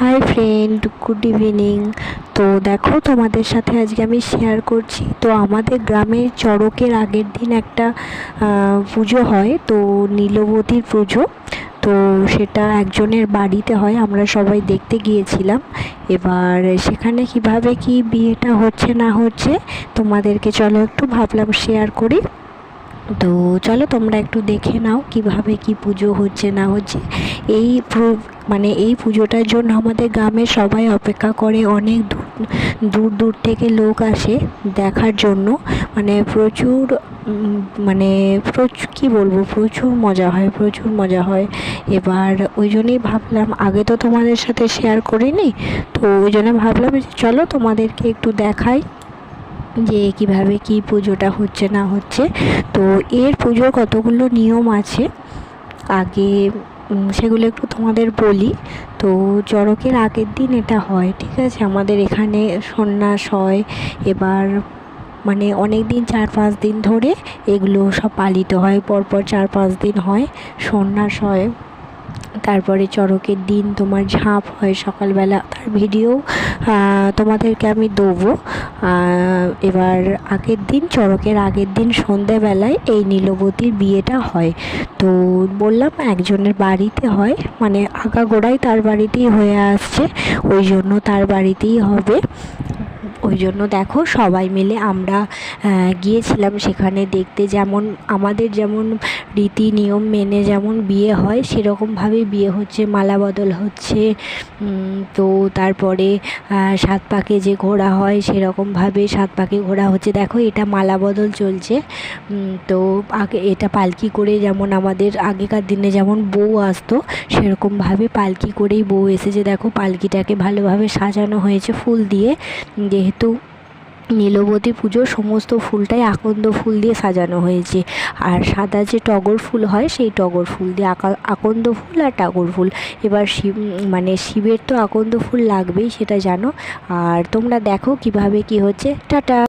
Hi friend good evening তো দেখো তোমাদের সাথে আজকে আমি শেয়ার করছি। তো আমাদের গ্রামের চড়কের আগের দিন একটা পুজো হয়, তো নীলবতীর পুজো। তো সেটা একজনের বাড়িতে হয়, আমরা সবাই দেখতে গিয়েছিলাম। এবার সেখানে কীভাবে কি বিয়েটা হচ্ছে না হচ্ছে তোমাদেরকে চলো একটু ভাবলাম শেয়ার করি। তো চলো তোমরা একটু দেখে নাও কীভাবে কি পুজো হচ্ছে না হচ্ছে। এই মানে এই পুজোটার জন্য আমাদের গ্রামের সবাই অপেক্ষা করে অনেক দূর দূর দূর থেকে লোক আসে দেখার জন্য। মানে প্রচুর মানে প্রচুর কী বলব? প্রচুর মজা হয়, প্রচুর মজা হয়। এবার ওই জন্যই ভাবলাম, আগে তো তোমাদের সাথে শেয়ার করিনি, তো ওই জন্য ভাবলাম যে চলো তোমাদেরকে একটু দেখাই। যে কীভাবে কি পুজোটা হচ্ছে না হচ্ছে। তো এর পুজোর কতগুলো নিয়ম আছে, আগে সেগুলো একটু তোমাদের বলি। তো চড়কের আগের দিন এটা হয়, ঠিক আছে? আমাদের এখানে সন্ন্যাস হয়, এবার মানে অনেক দিন, চার পাঁচ দিন ধরে এগুলো সব পালিত হয়, পরপর চার পাঁচ দিন হয়, সন্ন্যাস হয়। তারপরে চড়কের দিন তোমার ঝাঁপ হয় সকালবেলা, তার ভিডিও তোমাদেরকে আমি দেবো। এবার আগের দিন, চড়কের আগের দিন সন্ধেবেলায় এই নীলবতীর বিয়েটা হয়। তো বললাম একজনের বাড়িতে হয় মানে আগাগোড়াই তার বাড়িতেই হয়ে আসছে, ওই জন্য তার বাড়িতেই হবে। ওই জন্য দেখো সবাই মিলে আমরা গিয়েছিলাম সেখানে দেখতে। যেমন আমাদের যেমন রীতি নিয়ম মেনে যেমন বিয়ে হয়, সেরকমভাবেই বিয়ে হচ্ছে, মালা বদল হচ্ছে। তো তারপরে সাত পাকে যে ঘোরা হয়, সেরকমভাবে সাত পাকে ঘোরা হচ্ছে। দেখো এটা মালা বদল চলছে। তো আগে এটা পালকি করে যেমন আমাদের আগেকার দিনে যেমন বউ আসতো, সেরকমভাবে পালকি করেই বউ এসেছে। দেখো পালকিটাকে ভালোভাবে সাজানো হয়েছে ফুল দিয়ে। যেহেতু নীলবতী পুজো সমস্ত ফুলটাই আকন্দ ফুল দিয়ে সাজানো হয়েছে। আর সাদা যে টগর ফুল হয়, সেই টগর ফুল দিয়ে আকা, আকন্দ ফুল আর টাগর ফুল। এবার শিব মানে শিবের তো আকন্দ ফুল লাগবেই, সেটা জানো। আর তোমরা দেখো কীভাবে কি হচ্ছে। টাটা!